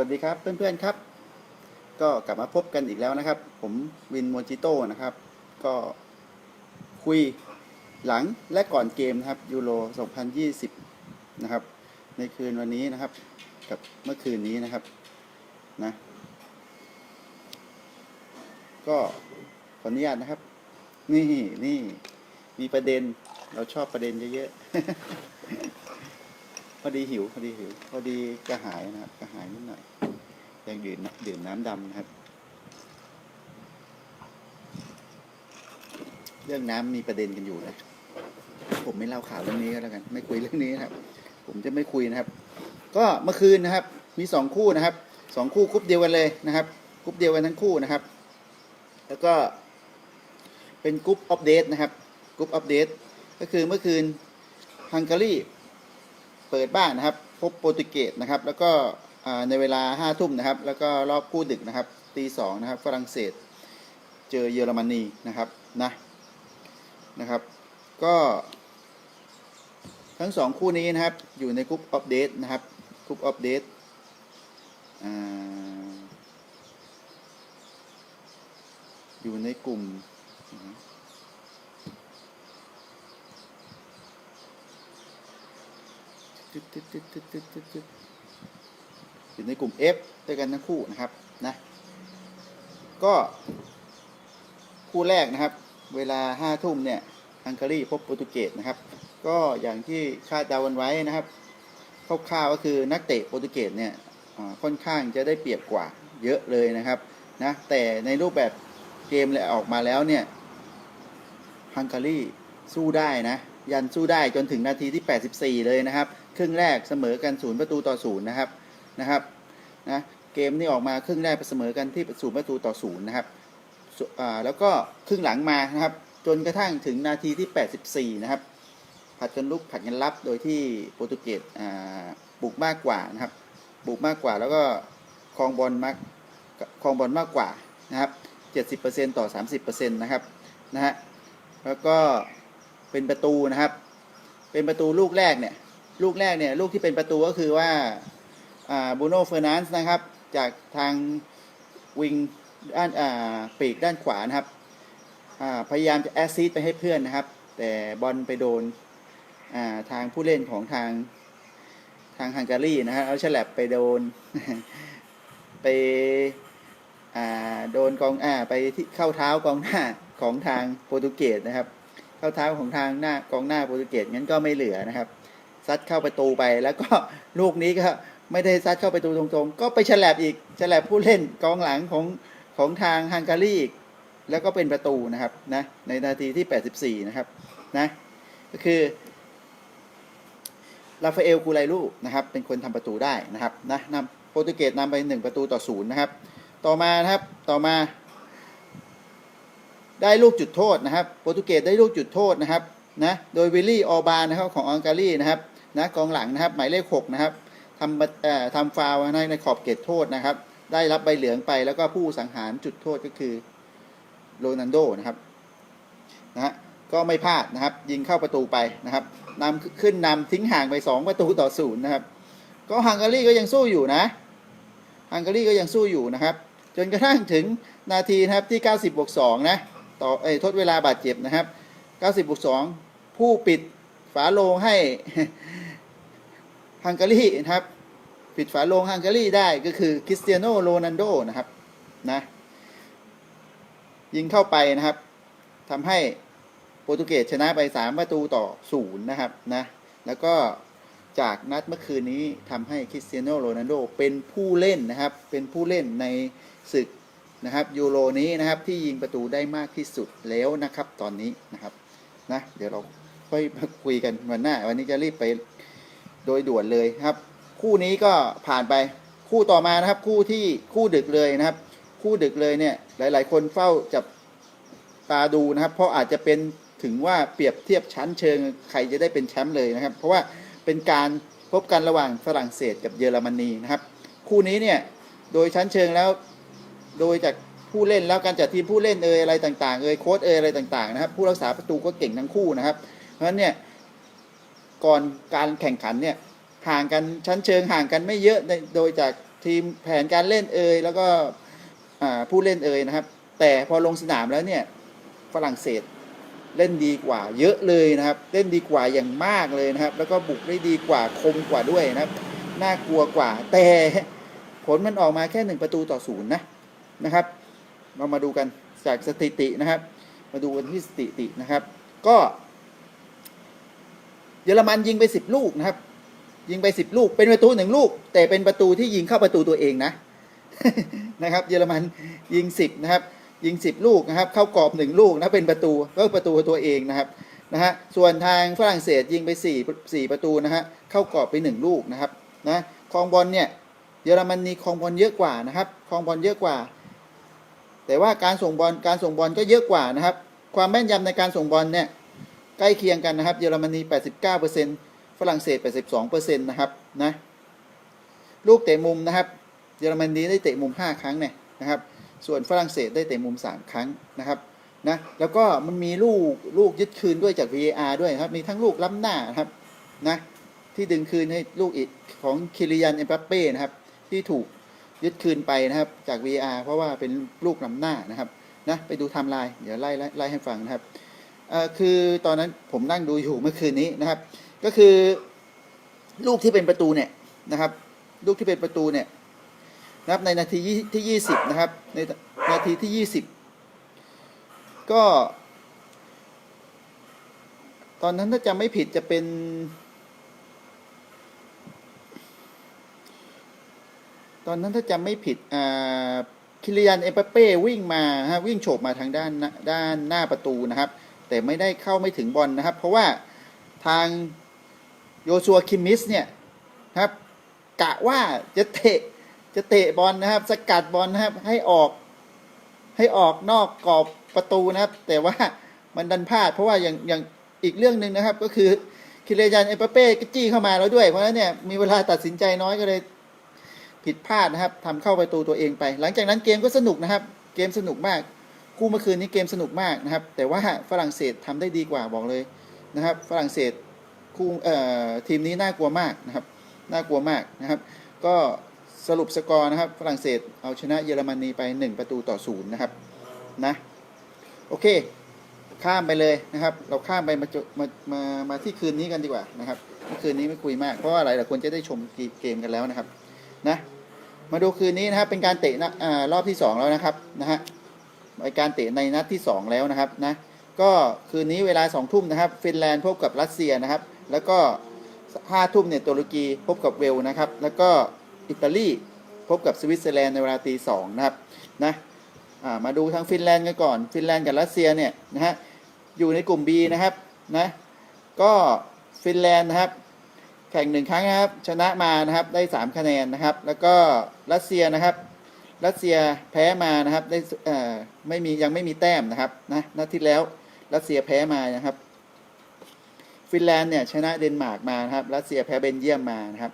วัสดีครับเพื่อนๆครับ ก็กลับมาพบกันอีกแล้วนะครับ ผมวินโมจิโต้นะครับ ก็คุยหลังและก่อนเกมนะครับยูโร 2020 นะครับ ในคืนวันนี้นะครับ กับเมื่อคืนนี้นะครับนะก็ขออนุญาตนะครับ นี่นี่มีประเด็นเราชอบประเด็นเยอะๆ อดีหิวพอดีหิวพอดีกระหายนะครับกระหายนิดหน่อยยังดื่มน้ำดื่มน้ำดำนะครับ เรื่องน้ำมีประเด็นกันอยู่นะผมไม่เล่าข่าวเรื่องนี้ก็แล้วกัน ไม่คุยเรื่องนี้นะครับ ผมจะไม่คุยนะครับ ก็เมื่อคืนนะครับ มีสองคู่นะครับสองคู่กรุ๊ปเดียวกันเลยนะครับกรุ๊ปเดียวกันทั้งคู่นะครับ แล้วก็เป็นกรุ๊ปอัปเดตนะครับกรุ๊ปอัปเดตก็คือเมื่อคืนฮังการี เปิดบ้านนะครับพบโปรตุเกสนะครับ แล้วก็ในเวลาห้าทุ่มนะครับ แล้วก็รอบคู่ดึกนะครับตีสองนะครับฝรั่งเศส เจอเยอรมนีนะครับนะนะครับ ก็ทั้งสองคู่นี้นะครับ อยู่ในกรุ๊ปอัปเดตนะครับกรุ๊ปอัปเดตอยู่ในกลุ่ม อยู่ในกลุ่ม F ด้วยกันทั้งคู่นะครับนะก็คู่แรกนะครับ เวลาห้าทุ่มเนี่ยฮังการีพบโปรตุเกสนะครับ ก็อย่างที่คาดเดากันไว้นะครับคร่าวๆก็คือนักเตะโปรตุเกสเนี่ยค่อนข้างจะได้เปรียบกว่าเยอะเลยนะครับนะแต่ในรูปแบบเกมเลยออกมาแล้วเนี่ยฮังการีสู้ได้นะ ยันสู้ได้จนถึงนาทีที่ 84 เลยนะครับ ครึ่งแรกเสมอกันศูนย์ประตูต่อศูนย์นะครับนะครับนะเกมนี้ออกมาครึ่งแรกเสมอกันที่ศูนย์ประตูต่อศูนย์นะครับอ่าแล้วก็ครึ่งหลังมานะครับ จนกระทั่งถึงนาทีที่ 84 นะครับ ผัดกันลุกผัดกันรับโดยที่โปรตุเกสอ่าบุกมากกว่านะครับ บุกมากกว่าแล้วก็ครองบอลมากครองบอลมากกว่านะครับ 70%ต่อ 30%นะครับนะฮะแล้วก็ เป็นประตูนะครับ เป็นประตูลูกแรกเนี่ย ลูกแรกเนี่ย ลูกที่เป็นประตูก็คือว่าบูโน่เฟอร์นันส์นะครับ จากทางวิงด้านาปีกด้านขวานะครับพยายามจะแอสซิสไปให้เพื่อนนะครับ แต่บอลไปโดนาทางผู้เล่นของทางทางฮังการีนะฮะเอาฉลับไปโดน ไปโดนกองอ่าไปที่เข้าเท้ากองหน้าของทางโปรตุเกสนะครับ เข้าเท้าของทางหน้ากองหน้าโปรตุเกสงั้นก็ไม่เหลือนะครับ ซัดเข้าประตูไปแล้วก็ลูกนี้ก็ไม่ได้ซัดเข้าประตูตรงๆ ก็ไปฉลับอีกฉลับผู้เล่นกองหลังของของทางฮังการีอีกแล้วก็เป็นประตูนะครับนะในนาทีที่ 84 นะครับนะก็คือราฟาเอลกูไลลูนะครับเป็นคนทำประตูได้นะครับนะนำโปรตุเกสนำไป 1 ประตูต่อศูนย์นะครับ ต่อมานะครับต่อมา ได้ลูกจุดโทษนะครับโปรตุเกสได้ลูกจุดโทษนะครับนะโดยวิลลี่ออบานนะครับของอังการีนะครับนะกองหลังนะครับหมายเลข6นะครับทำเอ่อทำฟาวล์ในในขอบเขตโทษนะครับ ได้รับใบเหลืองไปแล้วก็ผู้สังหารจุดโทษก็คือโรนัลโดนะครับนะฮะก็ไม่พลาดนะครับ ยิงเข้าประตูไปนะครับนำขึ้นนำทิ้งห่างไป 2 ประตูต่อศูนย์นะครับ ก็ฮังการีก็ยังสู้อยู่นะฮังการีก็ยังสู้อยู่นะครับ จนกระทั่งถึงนาทีนะครับที่ 90บวก2นะ ต่อเอ้ทดเวลาบาดเจ็บนะครับ90บวก2ผู้ปิดฝาโลงให้ฮังการีนะครับ ปิดฝาโลงฮังการีได้ก็คือคริสเตียโนโรนัลโดนะครับนะยิงเข้าไปนะครับทำให้โปรตุเกสชนะไป 3 ประตูต่อศูนย์นะครับนะแล้วก็จากนัดเมื่อคืนนี้ทำให้คริสเตียโนโรนัลโดเป็นผู้เล่นนะครับ เป็นผู้เล่นในศึก นะครับยูโรนี้นะครับที่ยิงประตูได้มากที่สุดแล้วนะครับตอนนี้นะครับนะเดี๋ยวเราค่อยมาคุยกันวันหน้า วันนี้จะรีบไปโดยด่วนเลยครับ คู่นี้ก็ผ่านไปคู่ต่อมานะครับ คู่ที่คู่ดึกเลยนะครับ คู่ดึกเลยเนี่ยหลาย ๆ คนเฝ้าจับตาดูนะครับ เพราะอาจจะเป็นถึงว่าเปรียบเทียบชั้นเชิงใครจะได้เป็นแชมป์เลยนะครับ เพราะว่าเป็นการพบกันระหว่างฝรั่งเศสกับเยอรมนีนะครับ คู่นี้เนี่ยโดยชั้นเชิงแล้ว โดยจากผู้เล่นแล้วการจัดทีมผู้เล่นเอ่ยอะไรต่างๆเอ่ยโค้ชเอ่ยอะไรต่างๆนะครับ ผู้รักษาประตูก็เก่งทั้งคู่นะครับ เพราะฉะนั้นเนี่ยก่อนการแข่งขันเนี่ยห่างกันชั้นเชิงห่างกันไม่เยอะในโดยจากทีมแผนการเล่นเอ่ยแล้วก็ผู้เล่นเอ่ยนะครับ แต่พอลงสนามแล้วเนี่ยฝรั่งเศสเล่นดีกว่าเยอะเลยนะครับ เล่นดีกว่าอย่างมากเลยนะครับ แล้วก็บุกได้ดีกว่าคมกว่าด้วยนะครับ น่ากลัวกว่าแต่ผลมันออกมาแค่หนึ่งประตูต่อศูนย์นะ นะครับ เรามาดูกันจากสถิตินะครับ มาดูกันที่สถิตินะครับ ก็เยอรมันยิงไปสิบลูกนะครับ ยิงไปสิบลูก เป็นประตูหนึ่งลูก แต่เป็นประตูที่ยิงเข้าประตูตัวเองนะนะครับ เยอรมันยิงสิบนะครับ ยิงสิบลูกนะครับ เข้ากรอบหนึ่งลูกนะเป็นประตูก็ประตูตัวเองนะครับนะฮะส่วนทางฝรั่งเศสยิงไปสี่สี่ประตูนะฮะเข้ากรอบไปหนึ่งลูกนะครับนะคองบอลเนี่ยเยอรมนีคองบอลเยอะกว่านะครับคองบอลเยอะกว่า แต่ว่าการส่งบอลการส่งบอลก็เยอะกว่านะครับ ความแม่นยำในการส่งบอลเนี่ยใกล้เคียงกันนะครับ เยอรมนี 89%ฝรั่งเศส 82%นะครับนะลูกเตะมุมนะครับ เยอรมนีได้เตะมุม 5 ครั้งเนี่ยนะครับ ส่วนฝรั่งเศสได้เตะมุม 3 ครั้งนะครับนะแล้วก็มันมีลูกลูกยึดคืนด้วยจาก VAR ด้วยครับ มีทั้งลูกล้ำหน้านะครับนะที่ดึงคืนให้ลูกอีกของคิริยันเอ็มบัปเป้นะครับที่ถูก ยึดคืนไปนะครับจาก V R เพราะว่าเป็นลูกลำหน้านะครับนะไปดูไทม์ไลน์เดี๋ยวไล่ไล่ให้ฟังนะครับคือตอนนั้นผมนั่งดูอยู่เมื่อคืนนี้นะครับ ก็คือลูกที่เป็นประตูเนี่ยนะครับ ลูกที่เป็นประตูเนี่ยนะครับในนาทีที่ 20 นะครับ ในนาทีที่ 20 ก็ ตอนนั้นถ้าจำไม่ผิดจะเป็น ตอนนั้นถ้าจำไม่ผิดคิริยันเอเปเป้วิ่งมาฮะวิ่งโฉบมาทางด้านด้านหน้าประตูนะครับ แต่ไม่ได้เข้าไม่ถึงบอลนะครับ เพราะว่าทางโยชัวคิมมิสเนี่ยนะครับกะว่าจะเตะจะเตะบอลนะครับ สกัดบอลนะครับให้ออกให้ออกนอกกรอบประตูนะครับ แต่ว่ามันดันพลาด เพราะว่าอย่างอย่างอีกเรื่องหนึ่งนะครับ ก็คือคิเลยันเอเปเป้ก็จี้เข้ามาแล้วด้วยเพราะฉะนั้นเนี่ยมีเวลาตัดสินใจน้อยก็เลย ผิดพลาดนะครับทำเข้าประตูตัวเองไป หลังจากนั้นเกมก็สนุกนะครับ เกมสนุกมาก คู่เมื่อคืนนี้เกมสนุกมากนะครับ แต่ว่าฝรั่งเศสทำได้ดีกว่าบอกเลยนะครับ ฝรั่งเศสคู่เอ่อทีมนี้น่ากลัวมากนะครับ น่ากลัวมากนะครับ ก็สรุปสกอร์นะครับ ฝรั่งเศสเอาชนะเยอรมนีไป 1 ประตูต่อศูนย์นะครับนะโอเค ข้ามไปเลยนะครับ เราข้ามไปมาจมามามาที่คืนนี้กันดีกว่านะครับเมื่อคืนนี้ไม่คุยมากเพราะว่าอะไรหลายคนจะได้ชมเกมกันแล้วนะครับ นะ มาดูคืนนี้นะครับเป็นการเตะนะอ่ารอบที่ 2 แล้วนะครับนะฮะเป็นการเตะในนัดที่ 2 แล้วนะครับนะก็คืนนี้เวลา2ทุ่มนะครับฟินแลนด์พบกับรัสเซียนะครับ แล้วก็ห้าทุ่มเนี่ยตุรกีพบกับเวลนะครับ แล้วก็อิตาลีพบกับสวิตเซอร์แลนด์ในเวลาตีสองนะครับนะอ่ามาดูทางฟินแลนด์กันก่อนฟินแลนด์กับรัสเซียเนี่ยนะฮะอยู่ในกลุ่ม B นะครับนะก็ฟินแลนด์นะครับแข่งหนึ่งครั้งนะครับชนะมานะครับได้ 3 คะแนนนะครับ แล้วก็ รัสเซียนะครับ รัสเซียแพ้มานะครับได้ไม่มียังไม่มีแต้มนะครับนะนัดที่แล้วรัสเซียแพ้มานะครับ ฟินแลนด์เนี่ยชนะเดนมาร์กมานะครับรัสเซียแพ้เบนเยียมมานะครับ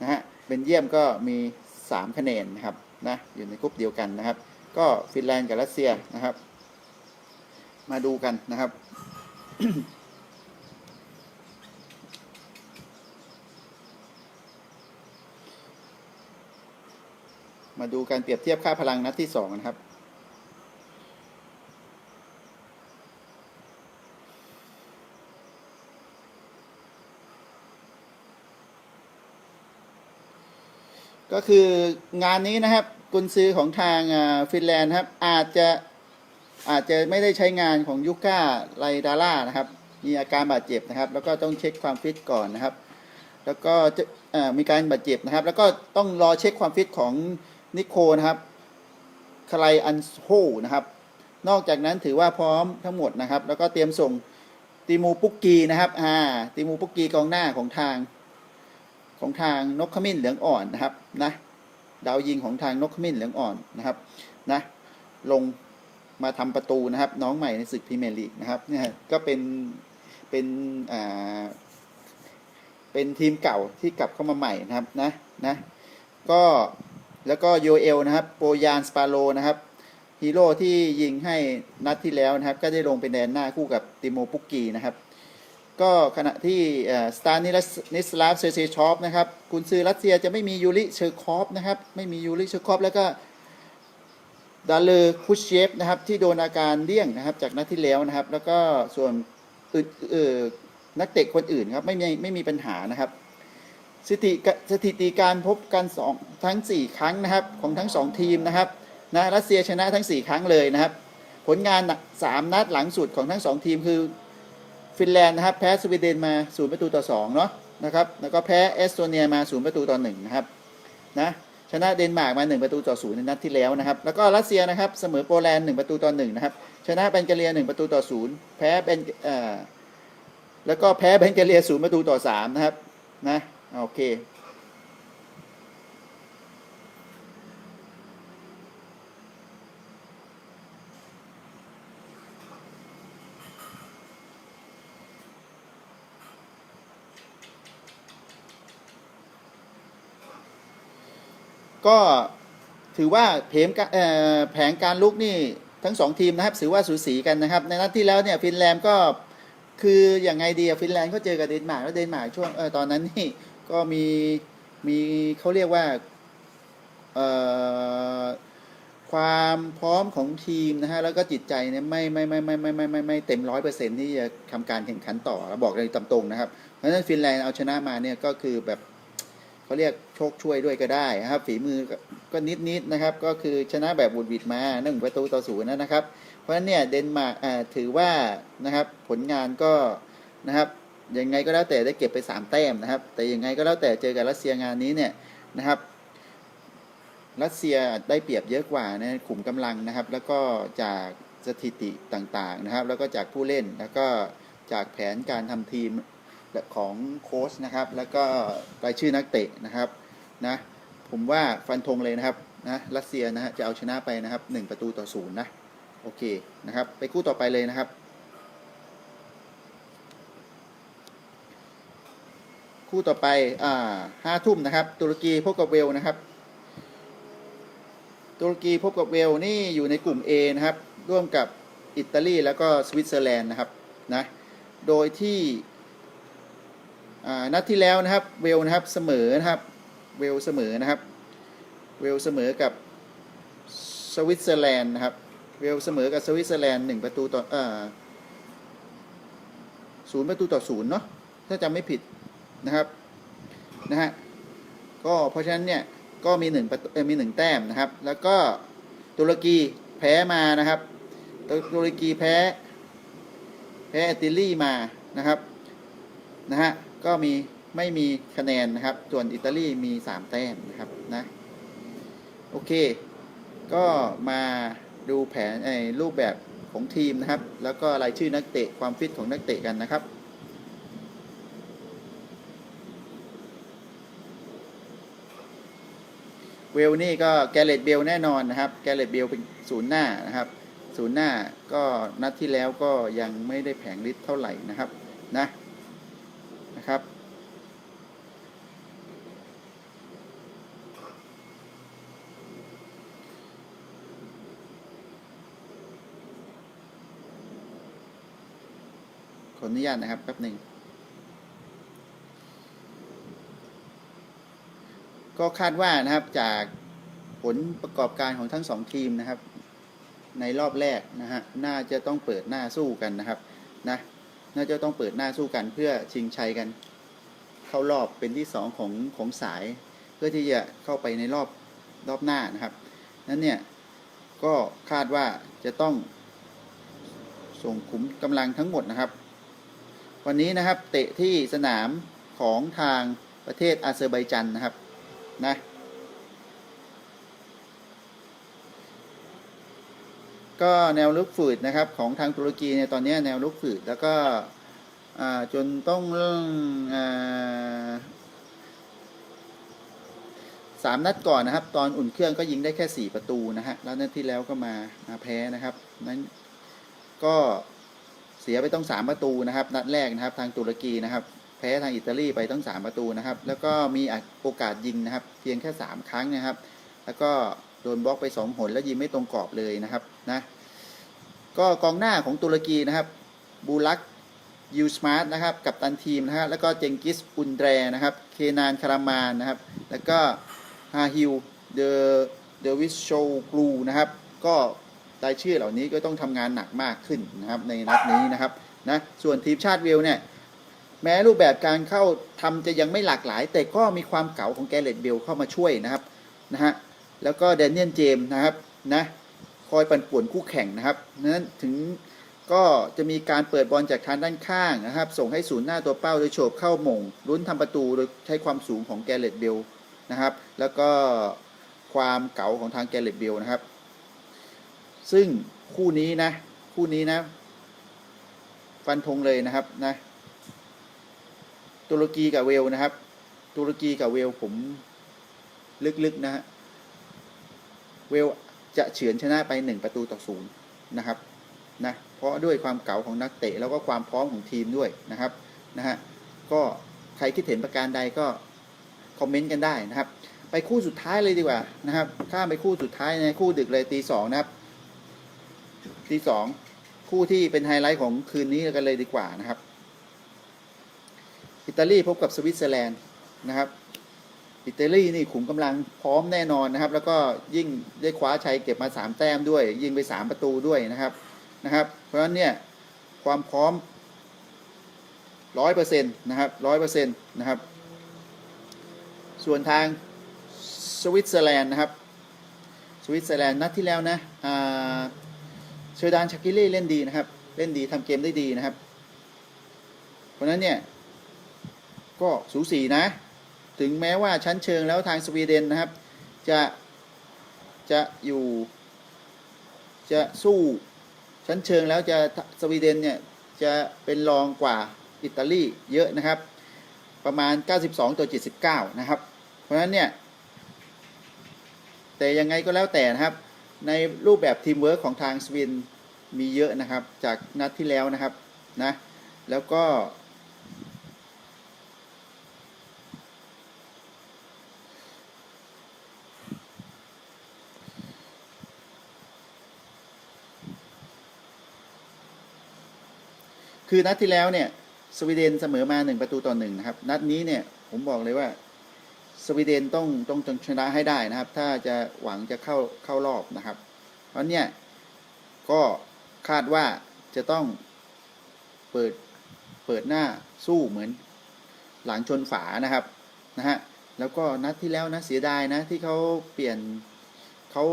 นะฮะเบนเยียมก็มี3คะแนนนะครับนะอยู่ในกลุ่มเดียวกันนะครับ ก็ฟินแลนด์กับรัสเซียนะครับ มาดูกันนะครับ มาดูการเปรียบเทียบค่าพลังนัดที่สองนะครับ ก็คืองานนี้นะครับกุนซือของทางฟินแลนด์ครับ อาจจะอาจจะไม่ได้ใช้งานของยุก้าไลดาร่านะครับ มีอาการบาดเจ็บนะครับ แล้วก็ต้องเช็คความฟิตก่อนนะครับ แล้วก็มีการบาดเจ็บนะครับ แล้วก็ต้องรอเช็คความฟิตของ นิโคนะครับคลายอันโฮนะครับ นอกจากนั้นถือว่าพร้อมทั้งหมดนะครับ แล้วก็เตรียมส่งติมูปุกกีนะครับอ่าติมูปุกกีกองหน้าของทางของทางนกขมิ้นเหลืองอ่อนนะครับนะดาวยิงของทางนกขมิ้นเหลืองอ่อนนะครับนะลงมาทำประตูนะครับ น้องใหม่ในศึกพรีเมียร์ลีกนะครับเนี่ยก็เป็นเป็นอ่าเป็นทีมเก่าที่กลับเข้ามาใหม่นะครับนะนะก็ แล้วก็โยเอลนะครับโปยานสปาโลนะครับฮีโร่ที่ยิงให้นัดที่แล้วนะครับ ก็ได้ลงเป็นแดนหน้าคู่กับติโมปุกกีนะครับ ก็ขณะที่สตานิสนิสลาฟเซเซชอฟนะครับกุนซือรัสเซียจะไม่มียูริเชอร์คอฟนะครับ ไม่มียูริเชอร์คอฟแล้วก็ดาเลอคุชเชฟนะครับ ที่โดนอาการเลี่ยงนะครับ จากนัดที่แล้วนะครับ แล้วก็ส่วนอื่นนักเตะคนอื่นครับไม่มีไม่มีปัญหานะครับ สถิติสถิติการพบกันสองทั้ง 4 ครั้งนะครับของทั้ง 2 ทีมนะครับนะรัสเซียชนะทั้ง 4 ครั้งเลยนะครับ ผลงาน 3 นัดหลังสุดของทั้ง 2 ทีมคือฟินแลนด์นะครับแพ้สวีเดนมา0ประตูต่อ2เนาะนะครับแล้วก็แพ้เอสโตเนียมา0ประตูต่อ1นะครับนะชนะเดนมาร์กมา 1 ประตูต่อ0ในนัดที่แล้วนะครับ แล้วก็รัสเซียนะครับเสมอโปแลนด์1ประตูต่อ1นะครับ ชนะเบนเกเรีย 1 ประตูต่อ0แพ้เบนเอ่อแล้วก็แพ้เบนเกเรีย0ประตูต่อ3นะครับนะ โอเค ก็ถือว่าเพมแผงการลุกนี่ทั้งสองทีมนะครับถือว่าสูสีกันนะครับ ในนัดที่แล้วเนี่ยฟินแลนด์ก็คืออย่างไงดีฟินแลนด์ก็เจอกับเดนมาร์กแล้วเดนมาร์กช่วงเออตอนนั้นนี่ ก็มีมีเขาเรียกว่าความพร้อมของทีมนะฮะแล้วก็จิตใจเนี่ยไม่ไม่ไม่ไม่ไม่ไม่ไม่ไม่เต็มร้อยเปอร์เซ็นต์ที่จะทำการแข่งขันต่อบอกเลยตามตรงนะครับ เพราะฉะนั้นฟินแลนด์เอาชนะมาเนี่ยก็คือแบบเขาเรียกโชคช่วยด้วยก็ได้นะครับฝีมือก็ก็นิดๆนะครับ ก็คือชนะแบบบุดวิดมาหนึ่งประตูต่อศูนย์นะครับ เพราะฉะนั้นเนี่ยเดนมาร์กถือว่านะครับผลงานก็นะครับ ยังไงก็แล้วแต่ได้เก็บไป 3 แต้มนะครับ แต่ยังไงก็แล้วแต่เจอกับรัสเซียงานนี้เนี่ยนะครับ รัสเซียได้เปรียบเยอะกว่าในขุมกำลังนะครับ แล้วก็จากสถิติต่างๆนะครับ แล้วก็จากผู้เล่นแล้วก็จากแผนการทำทีมของโค้ชนะครับ แล้วก็รายชื่อนักเตะนะครับนะผมว่าฟันธงเลยนะครับนะรัสเซียนะฮะจะเอาชนะไปนะครับ 1 ประตูต่อศูนย์นะโอเคนะครับ ไปคู่ต่อไปเลยนะครับ คู่ต่อไปอ่าห้าทุ่มนะครับ ตุรกีพบกับเวลนะครับ ตุรกีพบกับเวลนี่อยู่ในกลุ่ม A นะครับ ร่วมกับอิตาลีแล้วก็สวิตเซอร์แลนด์นะครับนะโดยที่อ่านัดที่แล้วนะครับเวลนะครับเสมอนะครับเวลเสมอนะครับเวลเสมอกับสวิตเซอร์แลนด์นะครับเวลเสมอกับสวิตเซอร์แลนด์หนึ่งประตูต่อศูนย์ประตูต่อศูนย์เนาะถ้าจำไม่ผิด นะครับนะฮะก็เพราะฉะนั้นเนี่ยก็มีหนึ่งมีหนึ่งแต้มนะครับ แล้วก็ตุรกีแพ้มานะครับตุตุรกีแพ้ แพ้อิตาลีมานะครับนะฮะก็มีไม่มีคะแนนนะครับ ส่วนอิตาลีมี 3 แต้มนะครับนะโอเค ก็มาดูแผนไอ้รูปแบบของทีมนะครับ แล้วก็รายชื่อนักเตะความฟิตของนักเตะกันนะครับ เวลนี่ก็แกเรตเบลแน่นอนนะครับ แกเรตเบลเป็นศูนย์หน้านะครับ ศูนย์หน้าก็นัดที่แล้วก็ยังไม่ได้แผงฤทธิ์เท่าไหร่นะครับนะนะครับ ขออนุญาตนะครับแป๊บหนึ่ง ก็คาดว่านะครับจากผลประกอบการของทั้งสองทีมนะครับ ในรอบแรกนะฮะน่าจะต้องเปิดหน้าสู้กันนะครับนะน่าจะต้องเปิดหน้าสู้กันเพื่อชิงชัยกัน เข้ารอบเป็นที่สองของของสาย เพื่อที่จะเข้าไปในรอบรอบหน้านะครับนั้นเนี่ยก็คาดว่าจะต้องส่งขุมกำลังทั้งหมดนะครับ วันนี้นะครับเตะที่สนามของทางประเทศอาเซอร์ไบจันนะครับ นะก็แนวลุกฝืดนะครับของทางตุรกีเนี่ยตอนนี้แนวลุกฝืดแล้วก็จนต้องอ่าสามนัดก่อนนะครับ ตอนอุ่นเครื่องก็ยิงได้แค่ 4 ประตูนะฮะแล้วนัดที่แล้วก็มามาแพ้นะครับนั้นก็เสียไปต้อง 3 ประตูนะครับ นัดแรกนะครับทางตุรกีนะครับ แพ้ทางอิตาลีไปต้อง3 ประตูนะครับ แล้วก็มีโอกาสยิงนะครับ เพียงแค่ 3 ครั้งนะครับ แล้วก็โดนบล็อกไป 2 หนแล้วยิงไม่ตรงกรอบเลยนะครับนะก็กองหน้าของตุรกีนะครับบูลักยูสมาร์ทนะครับกับตันทีมนะฮะแล้วก็เจงกิสอุนแดรนะครับเคนานคารามานนะครับ แล้วก็ฮาฮิลเดอเดวิสโชกลูนะครับ ก็รายชื่อเหล่านี้ก็ต้องทำงานหนักมากขึ้นนะครับในนัดนี้นะครับนะส่วนทีมชาติเวลเนี่ย แม้รูปแบบการเข้าทำจะยังไม่หลากหลาย แต่ก็มีความเก๋าของแกเรตเบลเข้ามาช่วยนะครับนะฮะแล้วก็แดเนียลเจมส์นะครับนะคอยปั่นป่วนคู่แข่งนะครับนั้นถึงก็จะมีการเปิดบอลจากทางด้านข้างนะครับ ส่งให้ศูนย์หน้าตัวเป้าโดยโฉบเข้าหม่งลุ้นทำประตูโดยใช้ความสูงของแกเรตเบลนะครับ แล้วก็ความเก๋าของทางแกเรตเบลนะครับ ซึ่งคู่นี้นะ คู่นี้นะ ฟันธงเลยนะครับนะ ตุรกีกับเวลนะครับ ตุรกีกับเวลผมลึกๆนะฮะเวลจะเฉือนชนะไปหนึ่งประตูต่อศูนย์นะครับนะเพราะด้วยความเก๋าของนักเตะแล้วก็ความพร้อมของทีมด้วยนะครับนะฮะก็ใครคิดเห็นประการใดก็คอมเมนต์กันได้นะครับ ไปคู่สุดท้ายเลยดีกว่านะครับข้ามไปคู่สุดท้ายในคู่ดึกเลยตีสองนะครับตีสองคู่ที่เป็นไฮไลท์ของคืนนี้กันเลยดีกว่านะครับ อิตาลีพบกับสวิตเซอร์แลนด์นะครับ อิตาลีนี่ขุมกำลังพร้อมแน่นอนนะครับ แล้วก็ยิ่งได้คว้าชัยเก็บมา 3 แต้มด้วย ยิงไป 3 ประตูด้วยนะครับนะครับ เพราะฉะนั้นเนี่ยความพร้อมร้อยเปอร์เซ็นต์นะครับร้อยเปอร์เซ็นต์นะครับ ส่วนทางสวิตเซอร์แลนด์นะครับ สวิตเซอร์แลนด์นัดที่แล้วนะเชอร์ดานชากิลี่เล่นดีนะครับ เล่นดีทำเกมได้ดีนะครับ เพราะฉะนั้นเนี่ย ก็สูสีนะ ถึงแม้ว่าชั้นเชิงแล้วทางสวีเดนนะครับ จะจะอยู่จะสู้ชั้นเชิงแล้วจะสวีเดนเนี่ยจะเป็นรองกว่าอิตาลีเยอะนะครับ ประมาณ 92 ต่อ 79 นะครับ เพราะฉะนั้นเนี่ย แต่ยังไงก็แล้วแต่นะครับ ในรูปแบบทีมเวิร์คของทางสวีเดนมีเยอะนะครับ จากนัดที่แล้วนะครับนะแล้วก็ คือนัดที่แล้วเนี่ยสวีเดนเสมอมาหนึ่งประตูต่อหนึ่งนะครับ นัดนี้เนี่ยผมบอกเลยว่าสวีเดนต้องต้องชนะให้ได้นะครับ ถ้าจะหวังจะเข้าเข้ารอบนะครับ เพราะเนี่ยก็คาดว่าจะต้องเปิดเปิดหน้าสู้เหมือนหลังชนฝานะครับนะฮะแล้วก็นัดที่แล้วนะเสียดายนะที่เขาเปลี่ยนเขา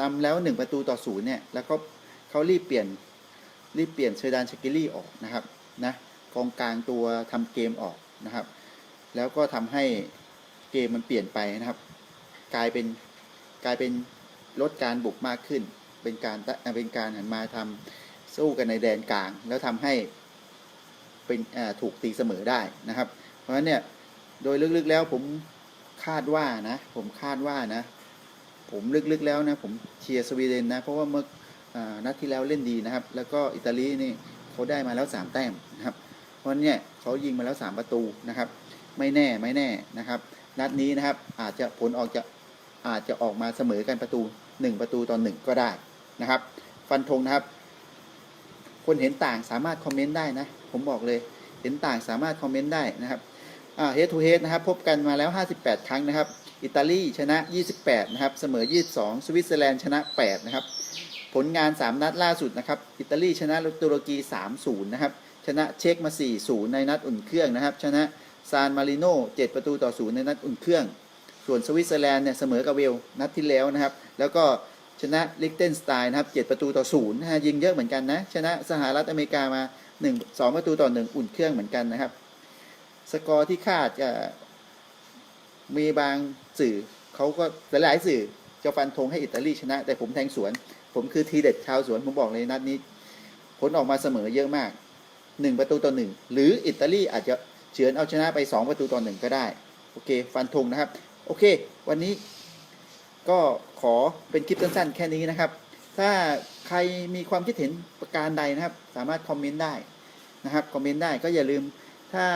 นำแล้วหนึ่งประตูต่อศูนย์เนี่ยแล้วก็เขารีบเปลี่ยน รีบเปลี่ยนเชอร์ดานชากิลี่ออกนะครับนะกองกลางตัวทำเกมออกนะครับ แล้วก็ทำให้เกมมันเปลี่ยนไปนะครับ กลายเป็นกลายเป็นลดการบุกมากขึ้น เป็นการเป็นการหันมาทำสู้กันในแดนกลาง แล้วทำให้เป็นถูกตีเสมอได้นะครับ เพราะฉะนั้นเนี่ยโดยลึกๆแล้วผมคาดว่านะ ผมคาดว่านะ ผมลึกๆแล้วนะ ผมเชียร์สวีเดนนะ เพราะว่าเมื่อ นัดที่แล้วเล่นดีนะครับ แล้วก็อิตาลีนี่เขาได้มาแล้ว 3 แต้มนะครับ เพราะนั้นเนี่ยเขายิงมาแล้ว 3 ประตูนะครับ ไม่แน่ไม่แน่นะครับ นัดนี้นะครับอาจจะผลออกจะอาจจะออกมาเสมอกันประตู 1 ประตูต่อ1ก็ได้นะครับ ฟันธงนะครับ คนเห็นต่างสามารถคอมเมนต์ได้นะ ผมบอกเลยเห็นต่างสามารถคอมเมนต์ได้นะครับเฮดทูเฮดนะครับ พบกันมาแล้ว 58 ครั้งนะครับ อิตาลีชนะ 28 นะครับ เสมอ 22 สวิตเซอร์แลนด์ชนะ 8 นะครับ ผลงาน 3 นัดล่าสุดนะครับ อิตาลีชนะตุรกี 3-0 นะครับ ชนะเช็กมา 4-0 ในนัดอุ่นเครื่องนะครับ ชนะซานมาริโน7ประตูต่อ 0 ในนัดอุ่นเครื่อง ส่วนสวิตเซอร์แลนด์เนี่ยเสมอกับเวลนัดที่แล้วนะครับ แล้วก็ชนะลิกเทนสไตน์นะครับ 7 ประตูต่อ 0นะฮะยิงเยอะเหมือนกันนะ ชนะสหรัฐอเมริกามา 1 2 ประตูต่อ 1 อุ่นเครื่องเหมือนกันนะครับ สกอร์ที่คาดจะมีบางสื่อเขาก็หลายๆสื่อจะฟันธงให้อิตาลีชนะ แต่ผมแทงสวน ผมคือทีเด็ดชาวสวน ผมบอกเลยนัดนี้ ผลออกมาเสมอเยอะมากหนึ่งประตูต่อหนึ่งหรืออิตาลีอาจจะเฉือนเอาชนะไปสองประตูต่อหนึ่งก็ได้ โอเค ฟันธงนะครับ โอเค วันนี้ก็ขอเป็นคลิปสั้นๆ แค่นี้นะครับ ถ้าใครมีความคิดเห็นประการใดนะครับ สามารถคอมเมนต์ได้นะครับคอมเมนต์ได้ก็อย่าลืมถ้า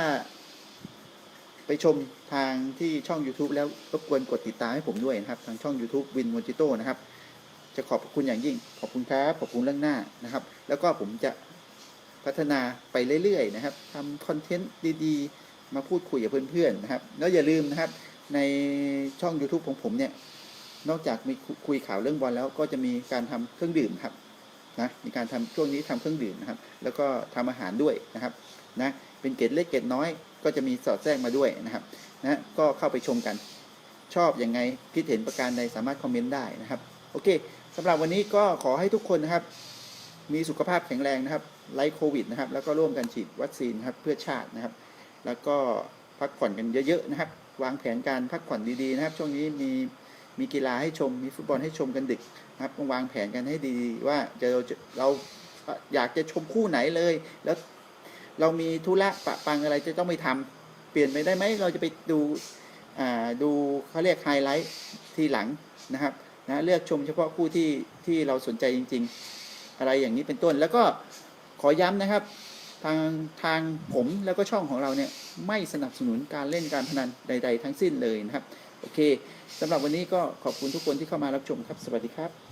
ไปชมทางที่ช่อง YouTube แล้วรบกวนกดติดตามให้ผมด้วยนะครับ ทางช่อง YouTube Win m o j i t o นะครับ จะขอบคุณอย่างยิ่ง ขอบคุณครับ ขอบคุณเรื่องหน้านะครับ แล้วก็ผมจะพัฒนาไปเรื่อยๆนะครับทำคอนเทนต์ดีๆ มาพูดคุยกับเพื่อนๆนะครับ แล้วอย่าลืมนะครับ ในช่อง YouTube ของผมเนี่ย นอกจากมีคุยข่าวเรื่องบอลแล้วก็จะมีการทำเครื่องดื่มครับนะ มีการทำช่วงนี้ทำเครื่องดื่มนะครับ แล้วก็ทำอาหารด้วยนะครับนะ เป็นเกร็ดเล็กเกร็ดน้อย ก็จะมีสอดแทรกมาด้วยนะครับนะ ก็เข้าไปชมกัน ชอบยังไงคิดเห็นประการใดสามารถคอมเมนต์ได้นะครับ โอเค สำหรับวันนี้ก็ขอให้ทุกคนนะครับ มีสุขภาพแข็งแรงนะครับไร้โควิดนะครับ แล้วก็ร่วมกันฉีดวัคซีนครับเพื่อชาตินะครับ แล้วก็พักผ่อนกันเยอะๆนะครับ วางแผนการพักผ่อนดีๆนะครับ ช่วงนี้มีมีกีฬาให้ชม มีฟุตบอลให้ชมกันดึกนะครับต้องวางแผนกันให้ดีว่าจะเราจะเราอยากจะชมคู่ไหนเลย แล้วเรามีธุระปะปังอะไรจะต้องไปทำเปลี่ยนไปได้ไหมเราจะไปดูอ่าดูเขาเรียกไฮไลท์ทีหลังนะครับ นะเลือกชมเฉพาะคู่ที่ที่เราสนใจจริง ๆ อะไรอย่างนี้เป็นต้น แล้วก็ขอย้ำนะครับ ทางทางผมแล้วก็ช่องของเราเนี่ยไม่สนับสนุนการเล่นการพนันใด ๆ ทั้งสิ้นเลยนะครับ โอเคสำหรับวันนี้ก็ขอบคุณทุกคนที่เข้ามารับชมครับ สวัสดีครับ